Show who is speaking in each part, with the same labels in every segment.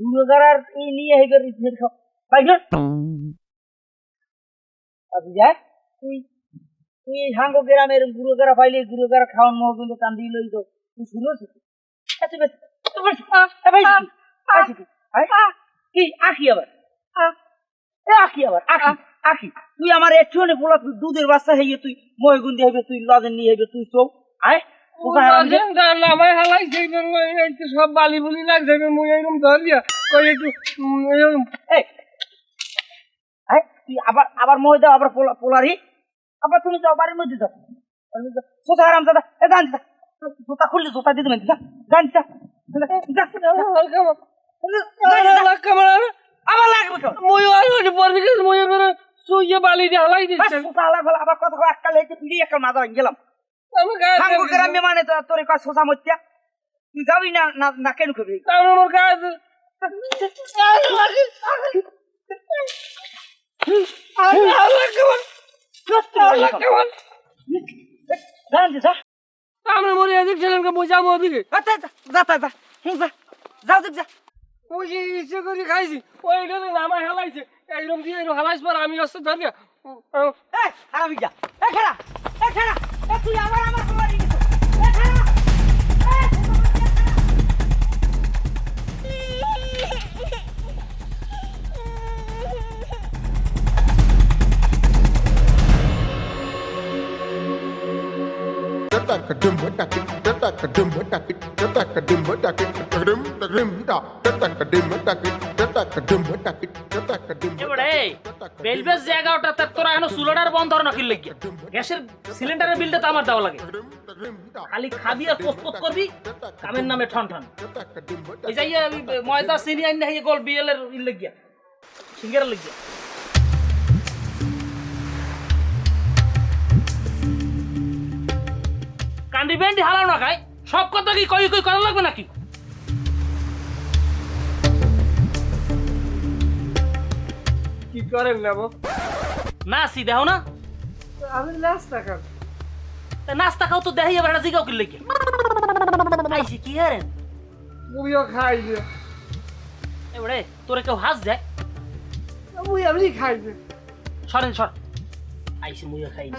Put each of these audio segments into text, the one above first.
Speaker 1: গুরুগারার এই নিয়ে বাইরে আবি তুই তুই এই হাঙ্গো গ্রামের গুরুগারা পাইলে গুরুগারা খাওয়ান মহ কিন্তু কান্দি লই তো তুই শুনোস? বেশ কি আখি আবার? আখি আবার আখি আখি। তুই আমার একটু তুই দুধের বাচ্চা হইয়ে তুই মহে গুন্দি হইবে তুই লজেন নিয়ে হইবে তুই চৌ। আয়?
Speaker 2: নামাই হালাইছে একটু সব বালি বুলি লাগছে মুই এরকম ধরিয়া কই একটু উম, এরকম
Speaker 1: এই এই, তুই আবার আবার দাও আবার পোলা- পোলারি। আবার তুমি যাও বাড়ির মধ্যে যাও। দাদা এ যা। জোতা খুললে জোতা দিতে মেন যা আবার লাগবে কেন?
Speaker 2: মুই আর এবার সুইয়ে বালি দিয়ে হালাই দিচ্ছে।
Speaker 1: আবার কথা লেগে পিড়ি একটা মাথা গেলাম।
Speaker 2: আমি গায়ে
Speaker 1: হাঙ্গো গ্রামে মানে তো তোর কয় সোসা মত্যা তুই যাবি না না না কেন খাবি
Speaker 2: আমি আমার মরে এদিক ছিলেন মুই যাব ওদিকে।
Speaker 1: আচ্ছা যা যা যা যা। যাও দেখ যা।
Speaker 2: ওই যে ইচ্ছে করে খাইছি ওইটা নামাই হালাইছে। এইরকম দিয়ে হালাইছ পর আমি ধরিয়া
Speaker 1: এই হারামি যা। এ খেলা। এ খেলা। তুই আবার আমার
Speaker 3: বেলবেস জায়গাটা বন্ধ ধর নাকি লেগে গ্যাসের সিলিন্ডারের আমার দেওয়া লাগে। খালি খাবি আর পোস্ট করবি, কামের নামে ঠন ঠন। এই যাই ময়দা, চিনি আইন না গোল বিএল এর লেগিয়া সিঙ্গারা লেগিয়া। কান্দি বেন্ডি হালাও না খাই। সব কথা কি কই কই করা লাগবে নাকি?
Speaker 2: কি করেন নেব
Speaker 3: না সি দেও না?
Speaker 2: আমি নাস্তা খাব।
Speaker 3: তা নাস্তা খাও তো দেখাই এবার জিগাও কিনলে কি আইসি কি হারেন
Speaker 2: মুইও খাই যে
Speaker 3: এবারে তোরে কেউ হাস যায়
Speaker 2: মুই আমি খাই যে
Speaker 3: সরেন সর। আইসি মুইও খাই না।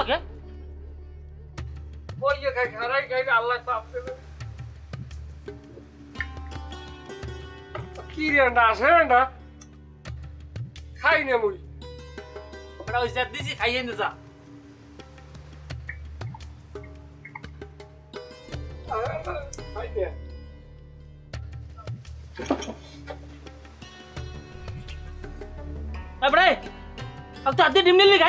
Speaker 3: ওকে
Speaker 2: পরিয়ে খাই খারাই খাই আল্লাহ পাপ দেবে কি রে না আসে না খাই না মুই
Speaker 3: ওটা ওই স্যার দিছি খাইয়ে নে যা
Speaker 2: খাই না
Speaker 3: এবারে अब तो आधे डिमली लिखा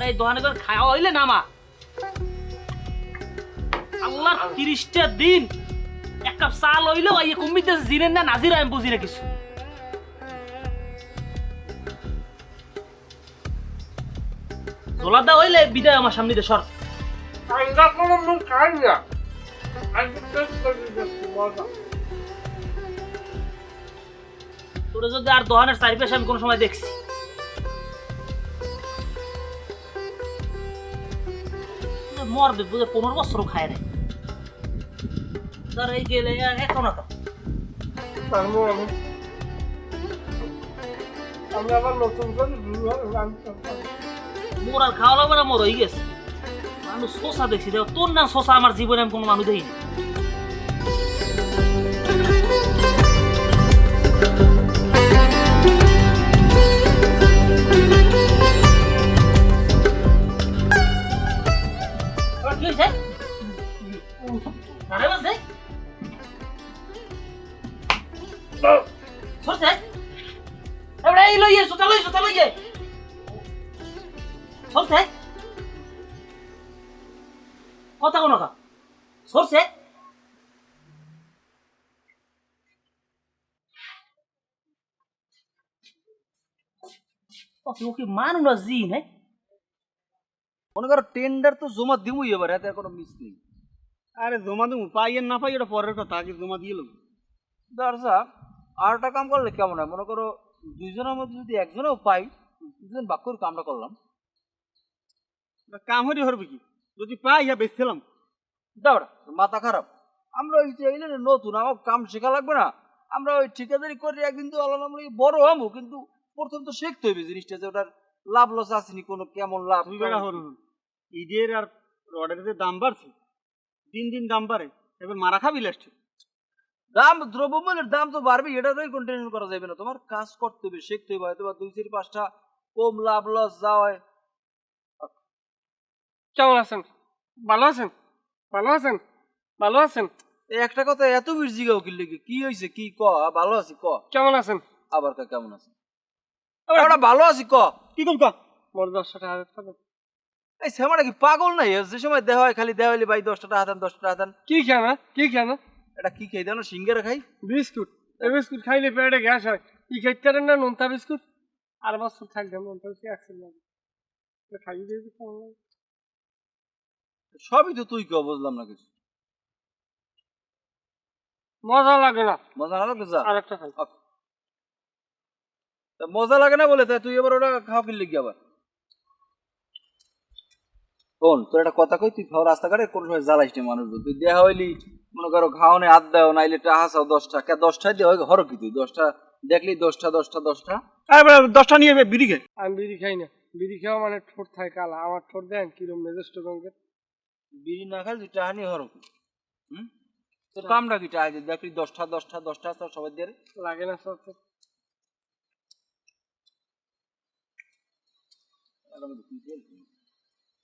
Speaker 2: আরে
Speaker 3: এই দোকানে করে খাওয়া হইলে আল্লাহ তিরিশটা দিন এক কাপ চা কমিতে জিনেন না নাজির আমি বুঝি না কিছু। হইলে বিদায় আমার সামনে সর। তোরে যদি আর দোকানের চারিপাশে আমি কোনো সময় দেখছি। মরবে বুঝে পনেরো বছরও খায় নাই। তার এই গেলে এখন
Speaker 2: তো। আমি আমি আবার নতুন করে
Speaker 3: মোর আর খাওয়া লাগবে না মোর হয়ে গেছে। মানুষ শোষা দেখছি দেখো তোর না শোষা আমার জীবনে আমি কোনো মানুষ দেখিনি। সরছে? এবারে এই লইয়ে, সোজা লইয়ে, সোজা লইয়ে। সরছে? কথা কোনো কা সরছে ও কি মানু না জি নাই
Speaker 4: মনে করো টেন্ডার তো জমা দিবই এবার এতে কোনো মিস নেই
Speaker 2: আরে জমা দেবো পাই না পাই ওটা পরের কথা আগে জমা দিয়ে লোক
Speaker 4: দরজা আর একটা কাম করলে কেমন হয়? মনে করো দুইজনের মধ্যে যদি একজনেও পাই দুজন বাক্য কামটা করলাম।
Speaker 2: কাম হরি হরবে কি? যদি পাই ইয়া বেচছিলাম
Speaker 4: দাওড়া মাথা খারাপ। আমরা ওই যে নতুন আমার কাম শেখা লাগবে না। আমরা ওই ঠিকাদারি করে একদিন তো আল্লাহ বড় হব কিন্তু প্রথম তো শিখতে হবে জিনিসটা যে ওটার লাভ লস আসেনি কোনো কেমন লাভ
Speaker 2: ইটের আর রডের যে দাম বাড়ছে দিন দিন দাম বাড়ে এবার মারা খাবি লাস্টে
Speaker 4: দাম দ্রব্যমূল্যের দাম তো বাড়বে এটা তো কোনো টেনশন করা যাবে না। তোমার কাজ করতে হবে শিখতে হবে হয়তো বা দুই চার পাঁচটা কম লাভ লস যা হয়।
Speaker 2: কেমন আছেন? ভালো আছেন? ভালো আছেন? ভালো আছেন?
Speaker 4: এই একটা কথা এত বেশি জিগাও কি লেগে? কি হয়েছে কি ক? ভালো আছি ক?
Speaker 2: কেমন আছেন?
Speaker 4: আবার কা কেমন আছে ওটা ভালো আছি ক?
Speaker 2: কি কম কা দশটা হাজার টাকা
Speaker 4: এই সেমাটা কি পাগল নাই? যে সময় দেওয়া হয় খালি দেওয়া হইলে ভাই দশ টাকা হাতান দশ টাকা
Speaker 2: কি খানা কি খানা
Speaker 4: এটা কি খেয়ে জানো সিঙ্গারা খাই?
Speaker 2: বিস্কুট। এই বিস্কুট খাইলে পেটে গ্যাস হয়। কি খাইতে পারেন না নোনতা বিস্কুট? আর বছর থাকবে নোনতা বিস্কুট একশো লাগে খাইয়ে দিয়ে দিতে
Speaker 4: সবই তো তুই কেউ বুঝলাম না কিছু।
Speaker 2: মজা লাগে না।
Speaker 4: মজা না যা।
Speaker 2: আর একটা খাই।
Speaker 4: তা মজা লাগে না বলে? তাই তুই এবার ওটা খাওয়া কিনলে আবার? শোন তোর একটা কথা কই তুই খাওয়া রাস্তাঘাটে কোন সময় জ্বালাইস নি মানুষ তুই দেহা হইলি মনে করো খাওয়ানে হাত দাও নাইলে টাহা চাও দশটা। কে দশটায় দিয়ে হরো কি তুই? দশটা দেখলি দশটা দশটা দশটা?
Speaker 2: দশটা নিয়ে বিড়ি খাই আমি বিড়ি খাই না। বিড়ি খাওয়া মানে ঠোঁট থাকে কালা। আমার ঠোঁট দেন কিরম মেজেস্ট রঙের
Speaker 4: বিড়ি না খাই তুই টাহা নিয়ে হরো কি? হুম? তোর কামটা কি টাহা দিয়ে দেখলি দশটা দশটা দশটা তো সবাই দিয়ে
Speaker 2: লাগে না সব তো।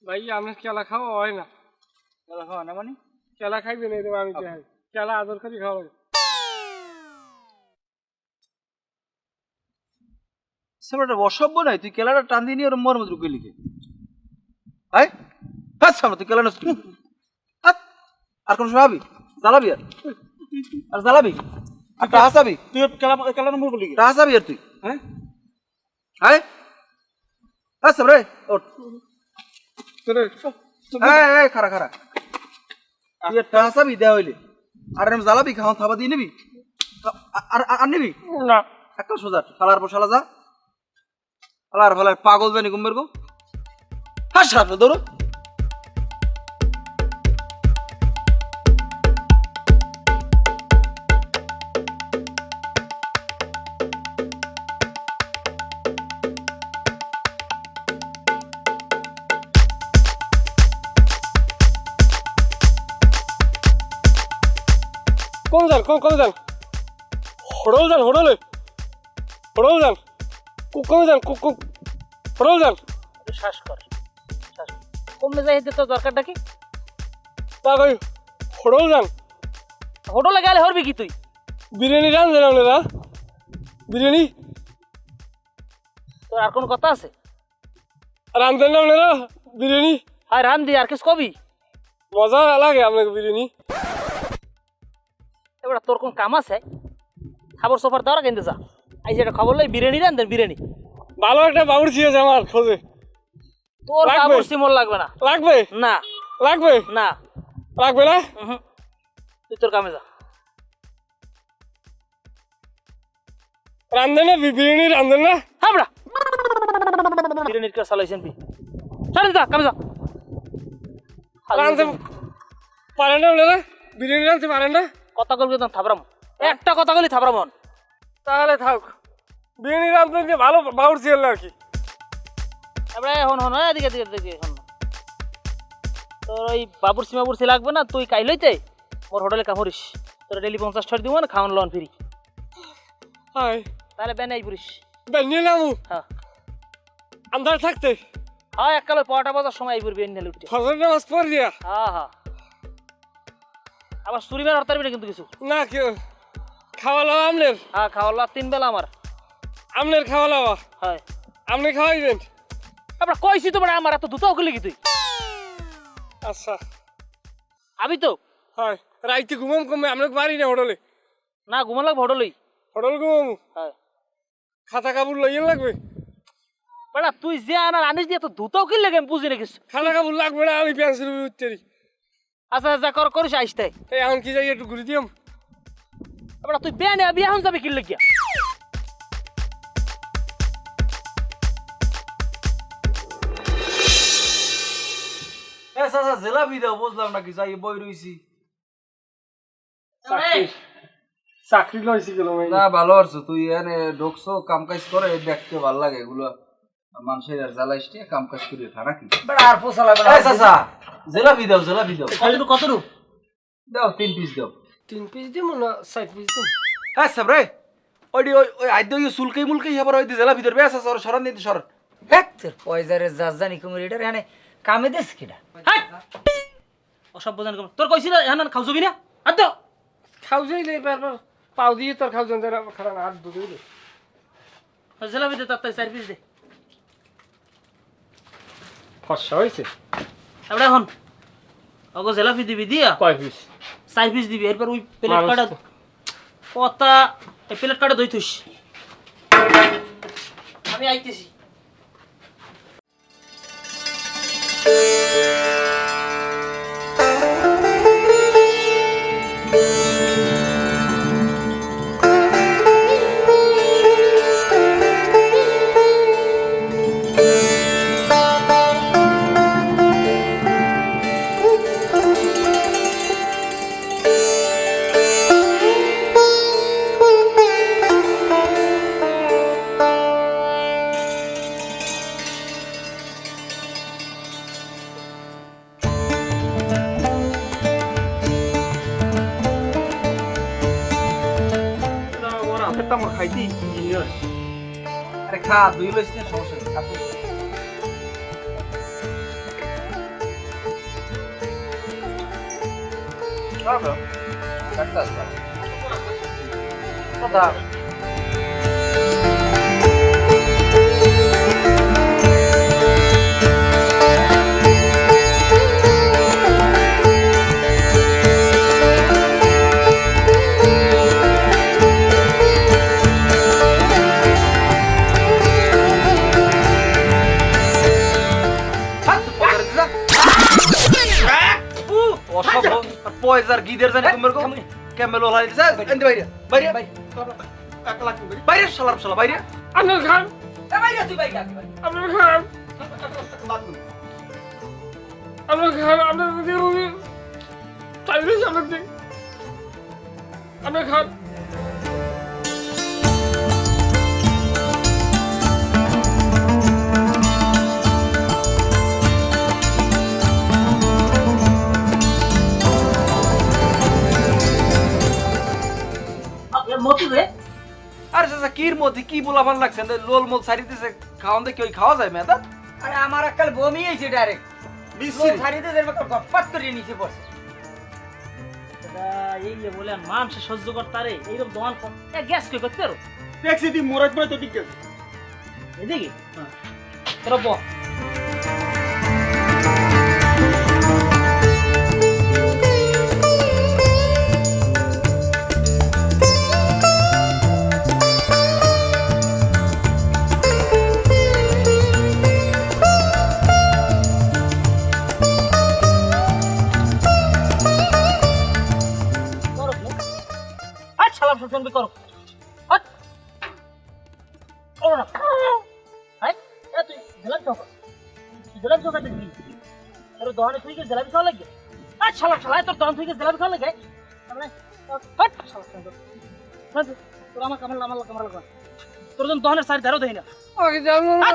Speaker 2: ভাই আপনার কেলা খাওয়া হয় না।
Speaker 4: তাহলে খাওয়া না মানে?
Speaker 2: কেলা খাইবেন এরকম আমি দেখাই কেলা আদর করে খাওয়া লাগে।
Speaker 4: সেটা অসভ্য নাই তুই কেলাটা টান দিয়ে নিয়ে ওর মর ঢুকে লিখে। আয় হ্যাঁ সামনে তুই কেলা নষ্ট আর কোন সহাবি জ্বালাবি আর? আর জ্বালাবি? আর টাহাসাবি
Speaker 2: তুই কেলা কেলা নম্বর বলি
Speaker 4: টাহাসাবি আর তুই?
Speaker 2: হ্যাঁ?
Speaker 4: হ্যাঁ সামনে ওঠ।
Speaker 2: তোর
Speaker 4: খারা খারা তুই আর টাহাসাবি দেওয়া হইলে। আর এরম জ্বালাবি খাওয়া থাবা দিয়ে নিবি? আর- আর নিবি?
Speaker 2: না।
Speaker 4: একটা সোজা শালার পর শালা যা। শালার ফালার পাগল জানি ঘুমের গো হাস হাস দৌড়ো।
Speaker 2: কোন যান? কোন যান হোটেলে হোটেল যান। কোন যান? হোটেল যান।
Speaker 3: শ্বাস কর। কমে যাই তো দরকারটা কি?
Speaker 2: তা কই হোটেল যান।
Speaker 3: হোটেলে গেলে হরবি কি তুই?
Speaker 2: বিরিয়ানি রান্ধেন আপনারা। বিরিয়ানি?
Speaker 3: তোর আর কোনো কথা আছে?
Speaker 2: রান্ধেন না আপনারা বিরিয়ানি।
Speaker 3: আর রান দি আর কিছু কবি?
Speaker 2: মজা লাগে আপনাকে বিরিয়ানি।
Speaker 3: এবার তোর কোন কাম আছে? খাবার সোফার দেওয়ার কিনতে যা। আই যেটা খবর লই বিরিয়ানি রান দেন বিরিয়ানি।
Speaker 2: ভালো একটা বাবুর্চি আছে আমার খোঁজে।
Speaker 3: তোর। কাপড় সিমল লাগবে না।
Speaker 2: লাগবে?
Speaker 3: না।
Speaker 2: লাগবে?
Speaker 3: না।
Speaker 2: লাগবে না?
Speaker 3: তুই তোর কামে যা।
Speaker 2: রান্ধেন না বিরিয়ানি রান্ধেন না?
Speaker 3: আমরা বিরিয়ানির কে চালাইছেন বি ছাড়ে যা কামে যা।
Speaker 2: রাঁধতে পারেন না বিরিয়ানি রাঁধতে পারেন না?
Speaker 3: কথা বলবি তো থাবরাম। একটা কথা বলি থাবরাম
Speaker 2: তাহলে থাক। বিরিয়ানি রাঁধতে দিয়ে ভালো বাউর ছিল আর কি।
Speaker 3: এবারে হন হন এদিকে এদিকে এদিকে হন। তোর ওই বাবুর সীমাবুর লাগবে না তুই কাইলইতে মোর হোটেলে কামড়িস তোর ডেলি পঞ্চাশ টাকা দিব না খাওয়ান লন ফ্রি।
Speaker 2: হাই
Speaker 3: তাহলে বেনাই পুরিস
Speaker 2: নিয়ে নামু।
Speaker 3: হ্যাঁ।
Speaker 2: আন্দার থাকতে।
Speaker 3: হ্যাঁ এককালে পটা বাজার সময় আইবুর বেন নেলে উঠে
Speaker 2: ফজর নামাজ পর দিয়া
Speaker 3: হ্যাঁ হ্যাঁ। আবার চুরি মেরে হরতার কিন্তু কিছু।
Speaker 2: না কেউ। খাওয়া লাওয়া আমনের
Speaker 3: হ্যাঁ খাওয়ালা তিন বেলা আমার।
Speaker 2: আমনের খাওয়া লাওয়া
Speaker 3: হয়।
Speaker 2: আপনি খাওয়াইবেন?
Speaker 3: আমরা কইছি তো মানে আমার এত দুটাও করলে কি তুই।
Speaker 2: আচ্ছা।
Speaker 3: আবি তো?
Speaker 2: হয়। রাইতে ঘুমাম কমে আমরা পারি না হোটেলে।
Speaker 3: না ঘুমান লাগবে হোটেলই।
Speaker 2: হোটেল ঘুমাম?
Speaker 3: হয়।
Speaker 2: খাতা কাপড় লইয়ে লাগবে?
Speaker 3: বেড়া তুই যে আনার আনিস দিয়ে তো দুটাও কিনলে আমি বুঝি না কিছু।
Speaker 2: খাতা কাপড় লাগবে না আমি পেন্সিল উঠতে
Speaker 3: আচ্ছা যা কর করিস
Speaker 2: এই এখন কি যাই একটু ঘুরে
Speaker 3: তুই এখন যাবি কিনলে গিয়া
Speaker 4: চাচা জেলাপি দাও বুঝলাম না যাই বই রইছি।
Speaker 2: চাকরি। লইছি গেল
Speaker 4: না ভালো আছো তুই এনে ঢুকছো কাম কাজ করে দেখতে ভালো লাগে এগুলো। মানুষের জ্বালাইস কাম কাজ করে খা নাকি?
Speaker 1: আর পোষা লাগবে
Speaker 4: চাচা জেলাপি দাও জেলাপি দাও।
Speaker 3: কতটুকু কতটুকু
Speaker 4: দাও তিন পিস দাও।
Speaker 2: তিন পিস দিব না সাইড পিস দিব
Speaker 4: হ্যাঁ সাবরে ওই ওই ওই আদ্য ওই সুলকাই মুলকাই আবার ওই জেলাপি ধরবে আছে সর সরান দিতে সর।
Speaker 1: হ্যাঁ তোর পয়সারে যা জানি কুমির এটার এখানে কামে দেশ কিনা
Speaker 3: জানি কম তোর কইছি না এখন খাও যাবি না আর দাও
Speaker 2: খাও যাইলে বারবার পাও দিয়ে তোর খাও জানতে খারাপ হাত ধুইলে
Speaker 3: জেলাপি দে তার চার পিস দে।
Speaker 2: ফসা হয়েছে
Speaker 3: এবারে এখন ওগো জেলাপি দিবি দিয়া?
Speaker 2: কয় পিস
Speaker 3: চার পিস দিবি। এরপর ওই প্লেট কাটা কথা প্লেট কাটা দই থইস আমি আইতেছি।
Speaker 4: খাবে? একটা আছে। কথা। হাত পয়সার গিদের জানি কুমের কো ক্যামেল ওলাই দিছে এন্ড বাইরে। বাইরে। বাইরে। শালার শালা বাইরে।
Speaker 2: আপনার খান
Speaker 1: এ ভাই তুই ভাই কাকে ভাই
Speaker 2: আপনার খান আপনার খান আপনার চাইলে দিন আপনার খান
Speaker 3: মতি রে?
Speaker 4: আরে চাচা কির মধ্যে কি বলাবার লাগছে? লোল মোল সারি দিছে খাওয়ান দেখি ওই খাওয়া যায় মেদা
Speaker 1: আরে আমার আকাল বমি হয়েছে ডাইরেক্ট
Speaker 4: বিশ্রী।
Speaker 1: ছাড়ি দিয়ে দেবে গপ্পাত করে নিচে পড়ছে
Speaker 3: এই যে বলে মাংস সহ্য করতারে এইরকম দোকান গ্যাস কই করতে পারো
Speaker 4: ট্যাক্সি দি মোরাজ পরে তো ঠিক আছে।
Speaker 3: এদিকে? তোরা বল শুনবি করো। করো না। আয়, এ তুই ঝোলার চৌকা ঝোলার চৌকাতে দিবি তোর দহনে তুই কি জেলাপি খাওয়া লাগে? আর শালা শালা তোর দহন তুই কি জেলাপি খাওয়া লাগে? মানে হট। শালা শালা তোর আমার কামাল আমার কামাল লাগা। তোর যখন দহনের সাইড ধারও দেই না।
Speaker 2: আমাকে জানো না।
Speaker 3: আর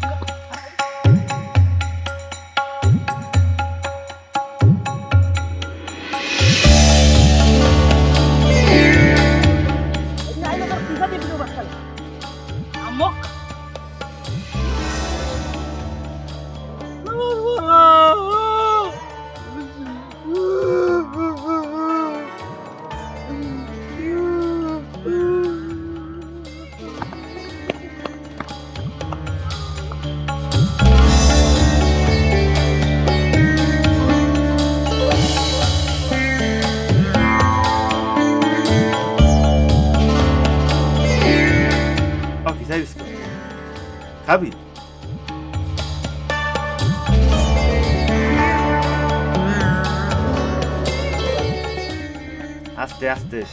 Speaker 5: আস্তে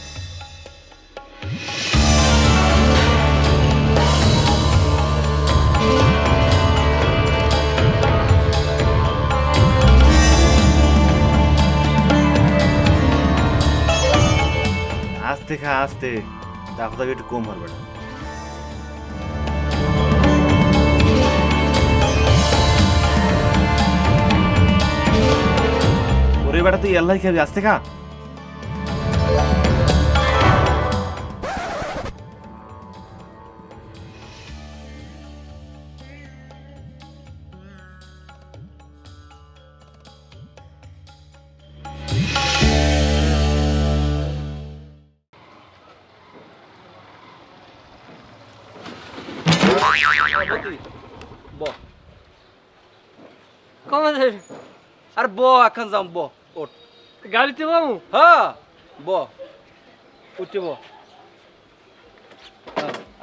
Speaker 5: আস্তে খা, আস্তে। দাফা দাবি একটু কম হবে ওরে বেটা, তুই আল্লাহ খাবি? আস্তে খা।
Speaker 4: ব এখন যাম ব ওঠ।
Speaker 2: গাড়িতে বাবু
Speaker 4: হ্যাঁ ব উঠে ব।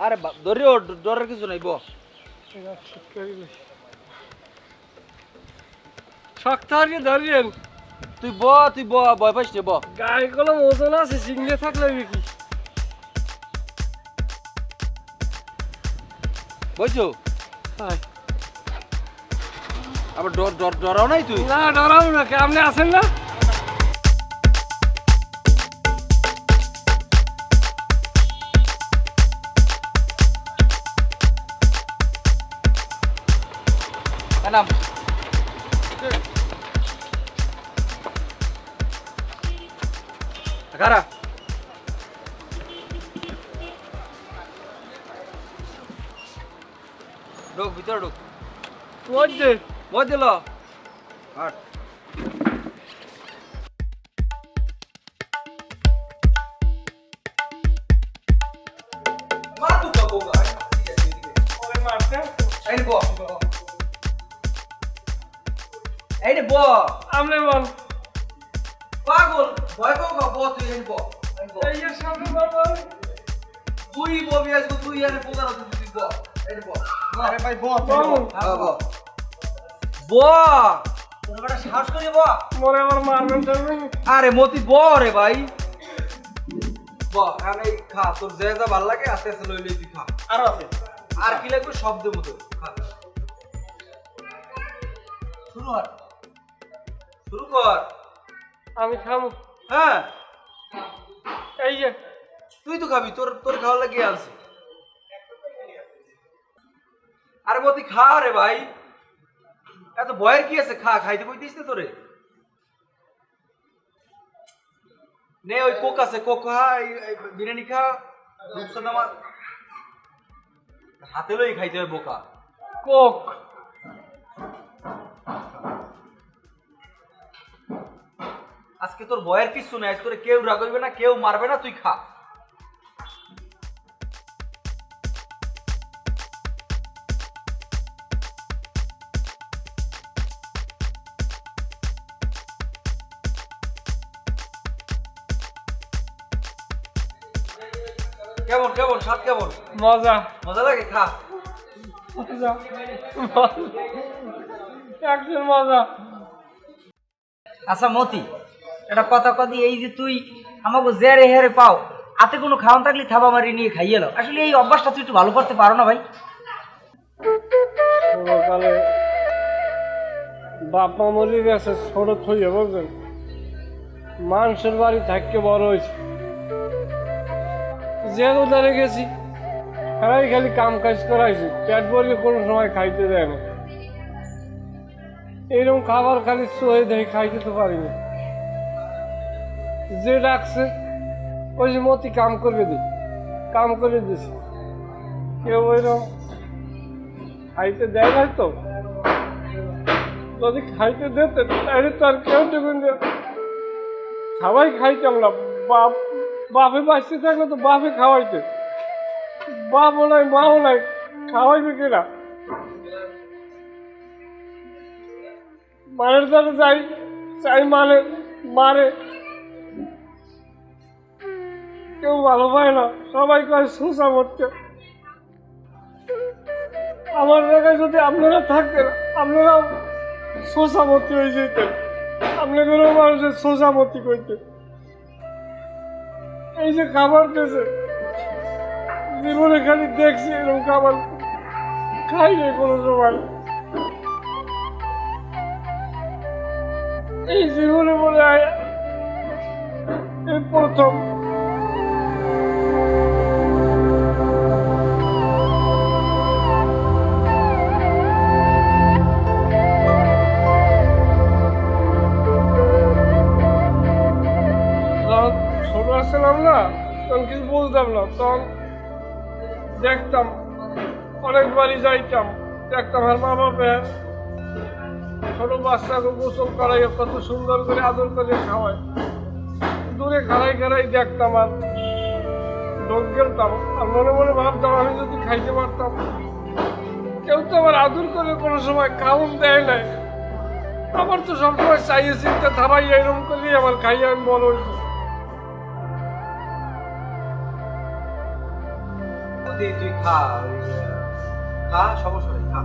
Speaker 4: আরে ধরি ও ডরের কিছু নাই ব।
Speaker 2: শক্ত হারিয়ে ধরিয়েন
Speaker 4: তুই ব তুই ব ভয় পাইস নে, ব।
Speaker 2: গাড়ি কলম ওজন আছে সিংহে থাকলে কি?
Speaker 4: বুঝছ
Speaker 2: হায়।
Speaker 4: আবার ডর ডর ডরাও নাই তুই?
Speaker 2: না ডরাও না কে আপনি আছেন না?
Speaker 4: নাম খারা ঢোক ভিতরে ঢোক।
Speaker 2: মধ্যে
Speaker 4: মই দিল। আট এই ব ব
Speaker 2: আপনি বল।
Speaker 4: পাগল। ভয় পাও ব তুই এই ব এই ব
Speaker 2: যে সামনে বল
Speaker 4: তুই ববি আজকে তুই এনে পোকার তুই ব এই ব আরে ভাই ব
Speaker 2: বাবু
Speaker 4: ব ব। সাহস করে ব।
Speaker 2: মরে আমার মারবেন
Speaker 4: আরে মতি ব রে ভাই। ব আমি খা তোর যে যা ভালো লাগে আস্তে আস্তে লই লই তুই খা।
Speaker 2: আরও আছে।
Speaker 4: আর কি লাগবে শব্দ মতো খা। শুরু কর। শুরু কর।
Speaker 2: আমি খাব
Speaker 4: হ্যাঁ।
Speaker 2: এই যে।
Speaker 4: তুই তো খাবি তোর তোর খাওয়া লাগিয়ে আনছি। আরে মতি খা রে ভাই। এত ভয়ের কি আছে? খা খাইতে কইতিস না তোরে। নে ওই কোক আছে কোক খা বিরিয়ানি খা রূপসা নামা হাতে লই খাইতে হয় বোকা।
Speaker 2: কোক।
Speaker 4: আজকে তোর ভয়ের কিছু নাই আজ তোরে কেউ রাগইবে না কেউ মারবে না তুই খা। স্বাদ কেমন?
Speaker 2: মজা।
Speaker 4: মজা লাগে? খা।
Speaker 2: মজা। একজন মজা।
Speaker 1: আচ্ছা মতি এটা কথা কদি এই যে তুই আমাকে জেরে হেরে পাও হাতে কোনো খাওয়ান থাকলে থাবা মারি নিয়ে খাইয়ে এলো আসলে এই অভ্যাসটা তুই একটু ভালো করতে পারো না ভাই?
Speaker 2: ছোটকালে বাপ মা মরে গেছে ছোট থইয়ে বুঝলেন মানুষের বাড়ি থাকতে বড় হয়েছে। যে উদারে গেছি? তারাই খালি কাম কাজ করাইছে। পেট ভরিয়ে কোনো সময় খাইতে দেয় না। এইরকম খাবার খালি সহে দেয় খাইতে তো পারিনি যে ডাকছে, ওই যে মতি কাম করবে দি। কাম করে দিছি। কেউ ওইরকম খাইতে দেয় না তো? যদি খাইতে দিতে তাহলে তো আর কেউ দেবেন যে সবাই খাইতাম না। বাপ বাপে বাঁচতে থাকলে তো বাপে খাওয়াইতে। বাপও নাই মাও নাই, খাওয়াইবে কিনা মায়ের দ্বারা যাই, চাই মানে মারে। কেউ ভালো পায় না, সবাই কয়, সুসা মরতে আমার জায়গায় যদি আপনারা থাকতেন আপনারাও শোষামতি হয়ে যেতেন। আপনাদেরও মানুষের শোষামতি করতেন। এই যে খাবার খেয়েছে জীবনে খালি দেখছি এরকম খাবার, খাই নাই কোনো সময় এই জীবনে মনে হয় প্রথম। ছোট না, তখন কিছু বুঝতাম না। তখন দেখতাম, অনেকবারই যাইতাম, দেখতাম আর মা বাবা ছোট বাচ্চাকে গোসল করাই কত সুন্দর করে আদর করে খাওয়ায়। দূরে খাড়াই খাড়াই দেখতাম আর ঢোক গেলতাম। আর মনে মনে ভাবতাম, আমি যদি খাইতে পারতাম। কেউ তো আমার আদর করে কোনো সময় খাওন দেয় নাই। আমার তো সবসময় চাইয়ে চিন্তা থামাই এরকম করলেই আমার খাইয়ে আমি বড় হয়েছি
Speaker 4: মতি তুই খা খা সমস্যা নেই খা।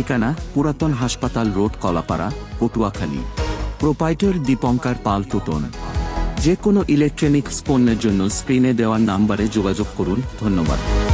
Speaker 6: ঠিকানা পুরাতন হাসপাতাল road, Kalapara, Patuakhali. Proprietor Dipankar Pal two-tone. যে কোনো ইলেকট্রনিক্স পণ্যের জন্য স্ক্রিনে দেওয়ার নাম্বারে যোগাযোগ করুন। ধন্যবাদ।